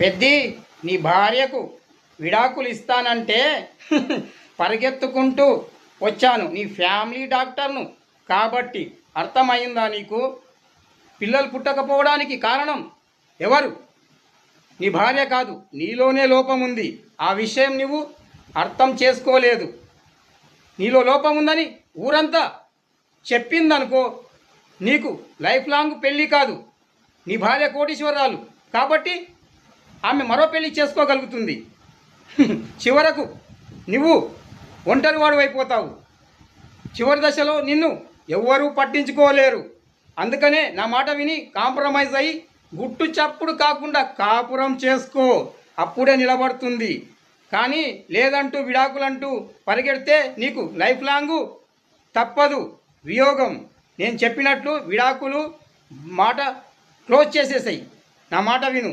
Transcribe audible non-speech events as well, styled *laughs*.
పెద్ది నీ భార్యకు విడాకులు ఇస్తానంటే *laughs* పరిగెత్తుకుంటూ వచ్చాను. నీ ఫ్యామిలీ డాక్టర్ను. కాబట్టి అర్థమైందా నీకు? పిల్లలు పుట్టకపోవడానికి కారణం ఎవరు? నీ భార్య కాదు. నీలోనే లోపం ఉంది. ఆ విషయం నువ్వు అర్థం చేసుకోలేదు. నీలో లోపం ఉందని ఊరంతా చెప్పిందనుకో నీకు లైఫ్ లాంగ్ పెళ్ళి కాదు. నీ భార్య కోటీశ్వరాలు. కాబట్టి ఆమె మరో పెళ్ళి చేసుకోగలుగుతుంది. చివరకు నువ్వు ఒంటరివాడు అయిపోతావు. చివరి దశలో నిన్ను ఎవ్వరూ పట్టించుకోలేరు. అందుకనే నా మాట విని కాంప్రమైజ్ అయ్యి గుట్టు చప్పుడు కాకుండా కాపురం చేసుకో. అప్పుడే నిలబడుతుంది. కానీ లేదంటూ విడాకులంటూ పరిగెడితే నీకు లైఫ్ లాంగు తప్పదు వియోగం. నేను చెప్పినట్లు విడాకులు మాట క్లోజ్ చేసేసాయి. నా మాట విను.